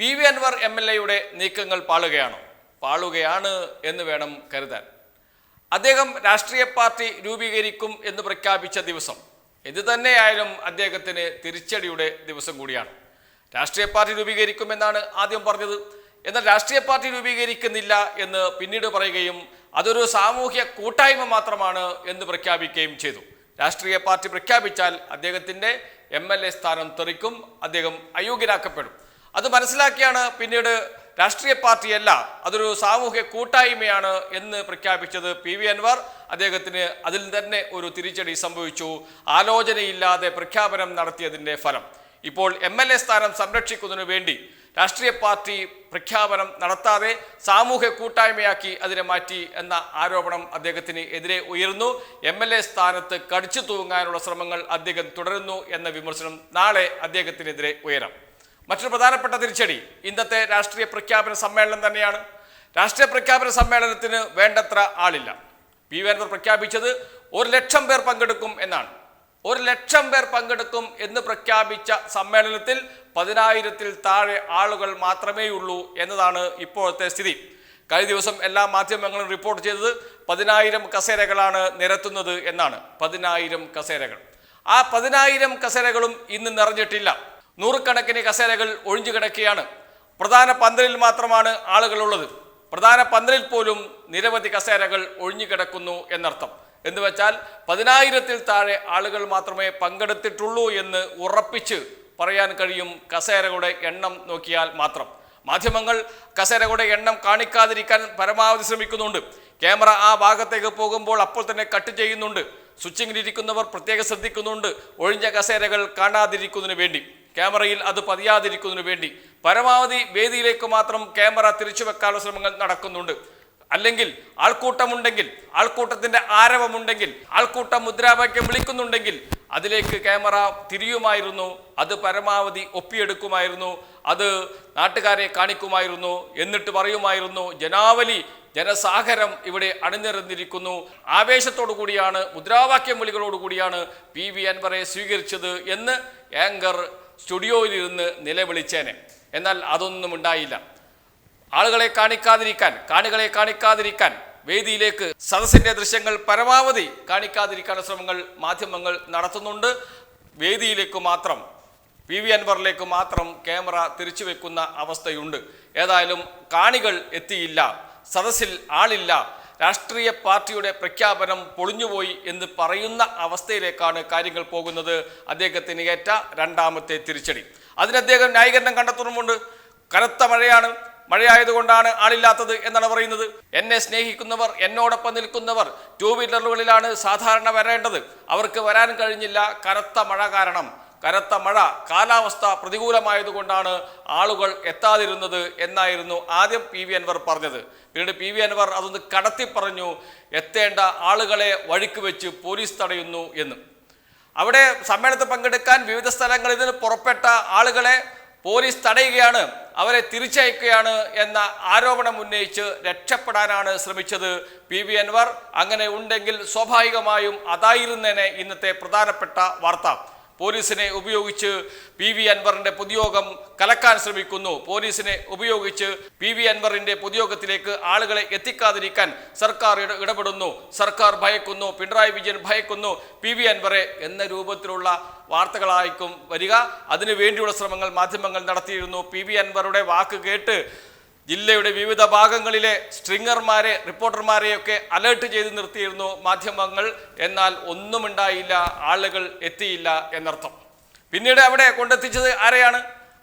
P V Anvar M L എയുടെ നീക്കങ്ങൾ പാളുകയാണോ? പാളുകയാണ് എന്ന് വേണം കരുതാൻ. അദ്ദേഹം രാഷ്ട്രീയ പാർട്ടി രൂപീകരിക്കും എന്ന് പ്രഖ്യാപിച്ച ദിവസം. ഇത് തന്നെയായാലും അദ്ദേഹത്തിന് തിരിച്ചടിയുടെ ദിവസം കൂടിയാണ്. രാഷ്ട്രീയ പാർട്ടി രൂപീകരിക്കുമെന്നാണ് ആദ്യം പറഞ്ഞത്. എന്നാൽ രാഷ്ട്രീയ പാർട്ടി രൂപീകരിക്കുന്നില്ല എന്ന് പിന്നീട് പറയുകയും അതൊരു സാമൂഹ്യ കൂട്ടായ്മ മാത്രമാണ് എന്ന് പ്രഖ്യാപിക്കുകയും ചെയ്തു. രാഷ്ട്രീയ പാർട്ടി പ്രഖ്യാപിച്ചാൽ അദ്ദേഹത്തിന്റെ എം എൽ എ സ്ഥാനം തെറിക്കും അദ്ദേഹം അയോഗ്യനാക്കപ്പെടും അത് മനസ്സിലാക്കിയാണ് പിന്നീട് രാഷ്ട്രീയ പാർട്ടിയല്ല അതൊരു സാമൂഹ്യ കൂട്ടായ്മയാണ് എന്ന് പ്രഖ്യാപിച്ചത് പി വി അൻവർ. അദ്ദേഹത്തിന് അതിൽ തന്നെ ഒരു തിരിച്ചടി സംഭവിച്ചു. ആലോചനയില്ലാതെ പ്രഖ്യാപനം നടത്തിയതിന്റെ ഫലം. ഇപ്പോൾ എം എൽ എ സ്ഥാനം സംരക്ഷിക്കുന്നതിനു വേണ്ടി രാഷ്ട്രീയ പാർട്ടി പ്രഖ്യാപനം നടത്താതെ സാമൂഹ്യ കൂട്ടായ്മയാക്കി അതിനെ മാറ്റി എന്ന ആരോപണം അദ്ദേഹത്തിന് എതിരെ ഉയർന്നു എം എൽ എ സ്ഥാനത്ത് കടിച്ചു തൂങ്ങാനുള്ള ശ്രമങ്ങൾ അദ്ദേഹം തുടരുന്നു എന്ന വിമർശനം നാളെ അദ്ദേഹത്തിനെതിരെ ഉയരാം. മറ്റൊരു പ്രധാനപ്പെട്ട തിരിച്ചടി. ഇന്നത്തെ രാഷ്ട്രീയ പ്രഖ്യാപന സമ്മേളനം തന്നെയാണ്. രാഷ്ട്രീയ പ്രഖ്യാപന സമ്മേളനത്തിന് വേണ്ടത്ര ആളില്ല. പി വേന്ദ്ര പ്രഖ്യാപിച്ചത് ഒരു ലക്ഷം പേർ പങ്കെടുക്കും എന്നാണ്. ഒരു ലക്ഷം പേർ പങ്കെടുക്കും എന്ന് പ്രഖ്യാപിച്ച സമ്മേളനത്തിൽ പതിനായിരത്തിൽ താഴെ ആളുകൾ മാത്രമേ ഉള്ളൂ എന്നതാണ് ഇപ്പോഴത്തെ സ്ഥിതി. കഴിഞ്ഞ ദിവസം എല്ലാ മാധ്യമങ്ങളും റിപ്പോർട്ട് ചെയ്തത് പതിനായിരം കസേരകളാണ് നിരത്തുന്നത് എന്നാണ്. പതിനായിരം കസേരകൾ. ആ പതിനായിരം കസേരകളും ഇന്ന് നിറഞ്ഞിട്ടില്ല. നൂറുകണക്കിന് കസേരകൾ ഒഴിഞ്ഞു കിടക്കുകയാണ്. പ്രധാന പന്തലിൽ മാത്രമാണ് ആളുകളുള്ളത്. പ്രധാന പന്തലിൽ പോലും നിരവധി കസേരകൾ ഒഴിഞ്ഞു കിടക്കുന്നു എന്നർത്ഥം. എന്ന് വെച്ചാൽ പതിനായിരത്തിൽ താഴെ ആളുകൾ മാത്രമേ പങ്കെടുത്തിട്ടുള്ളൂ എന്ന് ഉറപ്പിച്ച് പറയാൻ കഴിയും കസേരകളുടെ എണ്ണം നോക്കിയാൽ മാത്രം. മാധ്യമങ്ങൾ കസേരകളുടെ എണ്ണം കാണിക്കാതിരിക്കാൻ പരമാവധി ശ്രമിക്കുന്നുണ്ട്. ക്യാമറ ആ ഭാഗത്തേക്ക് പോകുമ്പോൾ അപ്പോൾ തന്നെ കട്ട് ചെയ്യുന്നുണ്ട്. സ്വിച്ചിങ്ങിലിരിക്കുന്നവർ പ്രത്യേകം ശ്രദ്ധിക്കുന്നുണ്ട്. ഒഴിഞ്ഞ കസേരകൾ കാണാതിരിക്കുന്നതിന് വേണ്ടി. ക്യാമറയിൽ അത് പതിയാതിരിക്കുന്നതിനു വേണ്ടി പരമാവധി വേദിയിലേക്ക് മാത്രം ക്യാമറ തിരിച്ചു വെക്കാനുള്ള ശ്രമങ്ങൾ നടക്കുന്നുണ്ട്. അല്ലെങ്കിൽ ആൾക്കൂട്ടമുണ്ടെങ്കിൽ ആൾക്കൂട്ടത്തിന്റെ ആരവമുണ്ടെങ്കിൽ ആൾക്കൂട്ടം മുദ്രാവാക്യം വിളിക്കുന്നുണ്ടെങ്കിൽ അതിലേക്ക് ക്യാമറ തിരിയുമായിരുന്നു അത് പരമാവധി ഒപ്പിയെടുക്കുമായിരുന്നു അത് നാട്ടുകാരെ കാണിക്കുമായിരുന്നു എന്നിട്ട് പറയുമായിരുന്നു ജനാവലി ജനസാഗരം ഇവിടെ അണിനിരന്നിരിക്കുന്നു. ആവേശത്തോടു കൂടിയാണ് മുദ്രാവാക്യം വിളികളോടുകൂടിയാണ് പി വി അൻവറെ സ്വീകരിച്ചത് എന്ന് ആങ്കർ സ്റ്റുഡിയോയിലിരുന്ന് നിലവിളിച്ചേനെ. എന്നാൽ അതൊന്നും ഉണ്ടായില്ല. ആളുകളെ കാണിക്കാതിരിക്കാൻ കാണികളെ കാണിക്കാതിരിക്കാൻ വേദിയിലേക്ക് സദസ്സിന്റെ ദൃശ്യങ്ങൾ പരമാവധി കാണിക്കാതിരിക്കാനുള്ള ശ്രമങ്ങൾ മാധ്യമങ്ങൾ നടത്തുന്നുണ്ട്. വേദിയിലേക്ക് മാത്രം പി വി അൻവറിലേക്ക് മാത്രം ക്യാമറ തിരിച്ചു വെക്കുന്ന അവസ്ഥയുണ്ട്. ഏതായാലും കാണികൾ എത്തിയില്ല സദസ്സിൽ ആളില്ല. രാഷ്ട്രീയ പാർട്ടിയുടെ പ്രഖ്യാപനം പൊളിഞ്ഞുപോയി എന്ന് പറയുന്ന അവസ്ഥയിലേക്കാണ് കാര്യങ്ങൾ പോകുന്നത്. അദ്ദേഹത്തിന് ഏറ്റ രണ്ടാമത്തെ തിരിച്ചടി. അതിന് അദ്ദേഹം ന്യായീകരണം കണ്ടെത്തുന്നുമുണ്ട്. കനത്ത മഴയാണ്. മഴയായതുകൊണ്ടാണ് ആളില്ലാത്തത് എന്നാണ് പറയുന്നത്. എന്നെ സ്നേഹിക്കുന്നവർ എന്നോടൊപ്പം നിൽക്കുന്നവർ ടൂ വീലറുകളിലാണ് സാധാരണ വരേണ്ടത്. അവർക്ക് വരാൻ കഴിഞ്ഞില്ല കനത്ത മഴ കാരണം. കനത്ത മഴ കാലാവസ്ഥ പ്രതികൂലമായതുകൊണ്ടാണ് ആളുകൾ എത്താതിരുന്നത് എന്നായിരുന്നു ആദ്യം പി. വി. അൻവർ പറഞ്ഞത്. പിന്നീട് പി. വി. അൻവർ അതൊന്ന് കടത്തി പറഞ്ഞു എത്തേണ്ട ആളുകളെ വഴിക്ക് വെച്ച് പോലീസ് തടയുന്നു എന്ന്. അവിടെ സമ്മേളനത്തിൽ പങ്കെടുക്കാൻ വിവിധ സ്ഥലങ്ങളിൽ നിന്ന് പുറപ്പെട്ട ആളുകളെ പോലീസ് തടയുകയാണ് അവരെ തിരിച്ചയക്കുകയാണ് എന്ന ആരോപണം ഉന്നയിച്ച് രക്ഷപ്പെടാനാണ് ശ്രമിച്ചത് പി. വി. അൻവർ. അങ്ങനെ ഉണ്ടെങ്കിൽ സ്വാഭാവികമായും അതായിരുന്നേനെ ഇന്നത്തെ പ്രധാനപ്പെട്ട വാർത്ത. പോലീസിനെ ഉപയോഗിച്ച് പി വി അൻവറിന്റെ പൊതുയോഗം കലക്കാൻ ശ്രമിക്കുന്നു. പോലീസിനെ ഉപയോഗിച്ച് പി വി അൻവറിന്റെ പൊതുയോഗത്തിലേക്ക് ആളുകളെ എത്തിക്കാതിരിക്കാൻ സർക്കാർ ഇടപെടുന്നു. സർക്കാർ ഭയക്കുന്നു. പിണറായി വിജയൻ ഭയക്കുന്നു. പി വി അൻവറെ എന്ന രൂപത്തിലുള്ള വാർത്തകളായിരിക്കും വരിക. അതിനു വേണ്ടിയുള്ള ശ്രമങ്ങൾ മാധ്യമങ്ങൾ നടത്തിയിരുന്നു. പി വി അൻവറുടെ വാക്ക് കേട്ട് ജില്ലയുടെ വിവിധ ഭാഗങ്ങളിലെ സ്ട്രിങ്ങർമാരെ റിപ്പോർട്ടർമാരെയൊക്കെ അലേർട്ട് ചെയ്ത് നിർത്തിയിരുന്നു മാധ്യമങ്ങൾ. എന്നാൽ ഒന്നുമുണ്ടായില്ല ആളുകൾ എത്തിയില്ല എന്നർത്ഥം. പിന്നീട് അവിടെ കൊണ്ടെത്തിച്ചത് ആരെയാണ്?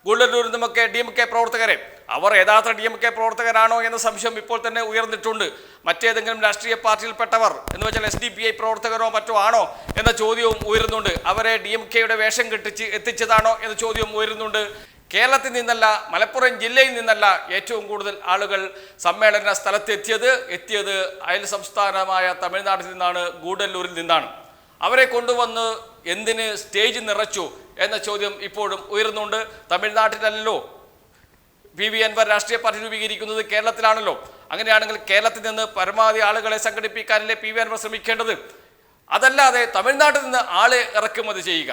ഗുണ്ടല്ലൂരിൽ നിന്നുമൊക്കെ ഡി എം കെ പ്രവർത്തകരെ. അവർ യഥാർത്ഥ ഡി എം കെ പ്രവർത്തകരാണോ എന്ന സംശയം ഇപ്പോൾ തന്നെ ഉയർന്നിട്ടുണ്ട്. മറ്റേതെങ്കിലും രാഷ്ട്രീയ പാർട്ടിയിൽപ്പെട്ടവർ എന്ന് വെച്ചാൽ എസ് ഡി പി ഐ പ്രവർത്തകരോ മറ്റോ ആണോ എന്ന ചോദ്യവും ഉയരുന്നുണ്ട്. അവരെ ഡി എം കെയുടെ വേഷം കെട്ടിച്ച് എത്തിച്ചതാണോ എന്ന ചോദ്യവും ഉയരുന്നുണ്ട്. കേരളത്തിൽ നിന്നല്ല മലപ്പുറം ജില്ലയിൽ നിന്നല്ല ഏറ്റവും കൂടുതൽ ആളുകൾ സമ്മേളന സ്ഥലത്ത് എത്തിയത് അയൽ സംസ്ഥാനമായ തമിഴ്നാട്ടിൽ നിന്നാണ് ഗൂഡല്ലൂരിൽ നിന്നാണ്. അവരെ കൊണ്ടുവന്ന് എന്തിന് സ്റ്റേജ് നിറച്ചു എന്ന ചോദ്യം ഇപ്പോഴും ഉയരുന്നുണ്ട്. തമിഴ്നാട്ടിലല്ലോ പി വി അൻവർ രാഷ്ട്രീയ പാർട്ടി രൂപീകരിക്കുന്നത് കേരളത്തിലാണല്ലോ. അങ്ങനെയാണെങ്കിൽ കേരളത്തിൽ നിന്ന് പരമാവധി ആളുകളെ സംഘടിപ്പിക്കാനല്ലേ പി വി അൻവർ ശ്രമിക്കേണ്ടത്? അതല്ലാതെ തമിഴ്നാട്ടിൽ നിന്ന് ആളെ ഇറക്കുമതി ചെയ്യുക.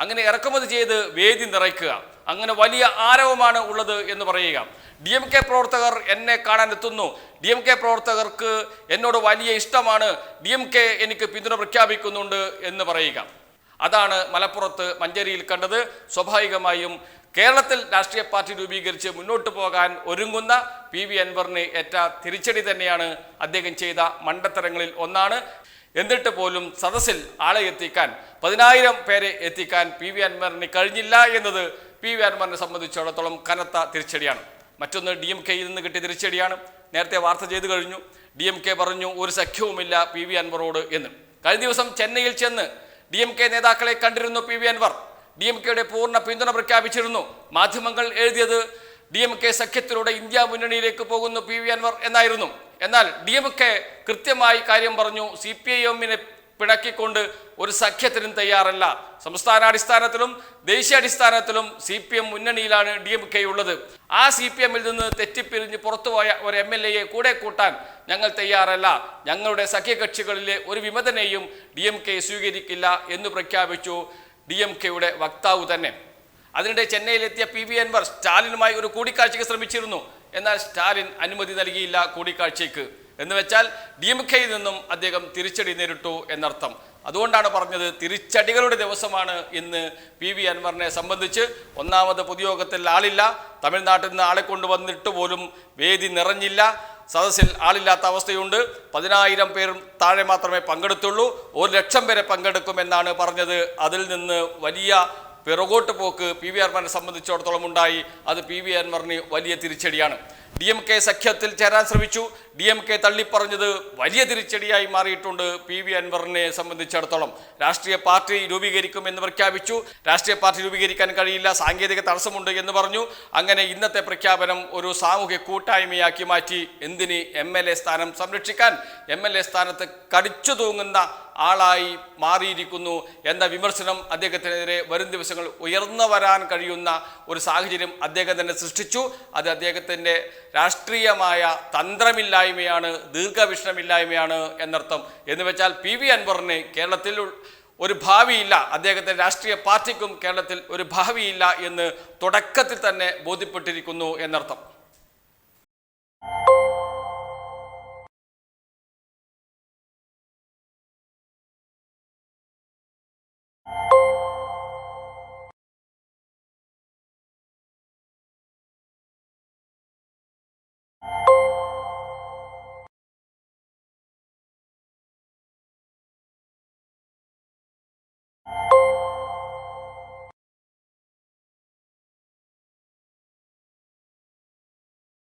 അങ്ങനെ ഇറക്കുമതി ചെയ്ത് വേദി നിറയ്ക്കുക. അങ്ങനെ വലിയ ആരവമാണ് ഉള്ളത് എന്ന് പറയുക. ഡി എം കെ പ്രവർത്തകർ എന്നെ കാണാൻ എത്തുന്നു ഡി എം കെ പ്രവർത്തകർക്ക് എന്നോട് വലിയ ഇഷ്ടമാണ്. ഡി എം കെ എനിക്ക് പിന്തുണ പ്രഖ്യാപിക്കുന്നുണ്ട് എന്ന് പറയുക. അതാണ് മലപ്പുറത്ത് മഞ്ചേരിയിൽ കണ്ടത്. സ്വാഭാവികമായും കേരളത്തിൽ രാഷ്ട്രീയ പാർട്ടി രൂപീകരിച്ച് മുന്നോട്ട് പോകാൻ ഒരുങ്ങുന്ന പി വി അൻവറിന് ഏറ്റ തിരിച്ചടി തന്നെയാണ് അദ്ദേഹം ചെയ്ത മണ്ടത്തരങ്ങളിൽ ഒന്നാണ്. എന്നിട്ട് പോലും സദസ്സിൽ ആളെ എത്തിക്കാൻ പതിനായിരം പേരെ എത്തിക്കാൻ പി വി അൻവറിന് കഴിഞ്ഞില്ല എന്നത് പി വി അൻവറിനെ സംബന്ധിച്ചിടത്തോളം കനത്ത തിരിച്ചടിയാണ്. മറ്റൊന്ന് ഡി എം കെയിൽ നിന്ന് കിട്ടിയ തിരിച്ചടിയാണ്. നേരത്തെ വാർത്ത ചെയ്തു കഴിഞ്ഞു. ഡി എം കെ പറഞ്ഞു ഒരു സഖ്യവുമില്ല പി വി അൻവറോട് എന്ന്. കഴിഞ്ഞ ദിവസം ചെന്നൈയിൽ ചെന്ന് ഡി എം കെ നേതാക്കളെ കണ്ടിരുന്നു P V Anvar. D M കെയുടെ പൂർണ പിന്തുണ പ്രഖ്യാപിച്ചിരുന്നു. മാധ്യമങ്ങൾ എഴുതിയത് ഡി എം കെ സഖ്യത്തിലൂടെ ഇന്ത്യ മുന്നണിയിലേക്ക് പോകുന്നു പി വി അൻവർ എന്നായിരുന്നു. എന്നാൽ ഡി എം കെ കൃത്യമായി കാര്യം പറഞ്ഞു. സി പി ഐ എമ്മിനെ പിണക്കിക്കൊണ്ട് ഒരു സഖ്യത്തിനും തയ്യാറല്ല. സംസ്ഥാനാടിസ്ഥാനത്തിലും ദേശീയാടിസ്ഥാനത്തിലും സി പി എം മുന്നണിയിലാണ് ഡി എം കെ ഉള്ളത്. ആ സി പി എമ്മിൽ നിന്ന് തെറ്റിപ്പിരിഞ്ഞ് പുറത്തുപോയ ഒരു എം എൽ എയെ കൂടെ കൂട്ടാൻ ഞങ്ങൾ തയ്യാറല്ല. ഞങ്ങളുടെ സഖ്യകക്ഷികളിലെ ഒരു വിമതനെയും ഡി എം കെ സ്വീകരിക്കില്ല എന്ന് പ്രഖ്യാപിച്ചു ഡി എം കെയുടെ വക്താവ് തന്നെ. അതിനിടെ ചെന്നൈയിലെത്തിയ പി വി അൻവർ സ്റ്റാലിനുമായി ഒരു കൂടിക്കാഴ്ചയ്ക്ക് ശ്രമിച്ചിരുന്നു. എന്നാൽ സ്റ്റാലിൻ അനുമതി നൽകിയില്ല കൂടിക്കാഴ്ചയ്ക്ക്. എന്ന് വെച്ചാൽ ഡി എം കെയിൽ നിന്നും അദ്ദേഹം തിരിച്ചടി നേരിട്ടു എന്നർത്ഥം. അതുകൊണ്ടാണ് പറഞ്ഞത് തിരിച്ചടികളുടെ ദിവസമാണ് ഇന്ന് പി വി അൻവറിനെ സംബന്ധിച്ച്. ഒന്നാമത് പൊതുയോഗത്തിൽ ആളില്ല. തമിഴ്നാട്ടിൽ നിന്ന് ആളെ കൊണ്ടുവന്നിട്ട് പോലും വേദി നിറഞ്ഞില്ല. സദസ്സിൽ ആളില്ലാത്ത അവസ്ഥയുണ്ട്. പതിനായിരം പേർ താഴെ മാത്രമേ പങ്കെടുത്തുള്ളൂ. ഒരു ലക്ഷം പേരെ പങ്കെടുക്കുമെന്നാണ് പറഞ്ഞത്. അതിൽ നിന്ന് വലിയ പിറകോട്ട് പോക്ക് പി വി അൻവറിനെ സംബന്ധിച്ചിടത്തോളം ഉണ്ടായി. അത് പി വി അൻവറിന് വലിയ തിരിച്ചടിയാണ്. ഡി എം കെ സഖ്യത്തിൽ ചേരാൻ ശ്രമിച്ചു. ഡി എം കെ തള്ളിപ്പറഞ്ഞത് വലിയ തിരിച്ചടിയായി മാറിയിട്ടുണ്ട് പി വി അൻവറിനെ സംബന്ധിച്ചിടത്തോളം. രാഷ്ട്രീയ പാർട്ടി രൂപീകരിക്കും എന്ന് പ്രഖ്യാപിച്ചു. രാഷ്ട്രീയ പാർട്ടി രൂപീകരിക്കാൻ കഴിയില്ല. സാങ്കേതിക തടസ്സമുണ്ട് എന്ന് പറഞ്ഞു. അങ്ങനെ ഇന്നത്തെ പ്രഖ്യാപനം ഒരു സാമൂഹ്യ കൂട്ടായ്മയാക്കി മാറ്റി. എന്തിന് എം സ്ഥാനം സംരക്ഷിക്കാൻ? എ സ്ഥാനത്ത് കടിച്ചു തൂങ്ങുന്ന ആളായി മാറിയിരിക്കുന്നു എന്ന വിമർശനം അദ്ദേഹത്തിനെതിരെ വരും ദിവസങ്ങൾ ഉയർന്നു വരാൻ കഴിയുന്ന ഒരു സാഹചര്യം അദ്ദേഹം തന്നെ സൃഷ്ടിച്ചു. അത് അദ്ദേഹത്തിന്റെ രാഷ്ട്രീയമായ തന്ത്രമില്ലായ്മയാണ് ദീർഘവിഷണമില്ലായ്മയാണ് എന്നർത്ഥം. എന്ന് വെച്ചാൽ പി വി അൻവറിന് കേരളത്തിൽ ഒരു ഭാവിയില്ല അദ്ദേഹത്തിന്റെ രാഷ്ട്രീയ പാർട്ടിക്കും കേരളത്തിൽ ഒരു ഭാവിയില്ല എന്ന് തുടക്കത്തിൽ തന്നെ ബോധ്യപ്പെട്ടിരിക്കുന്നു എന്നർത്ഥം.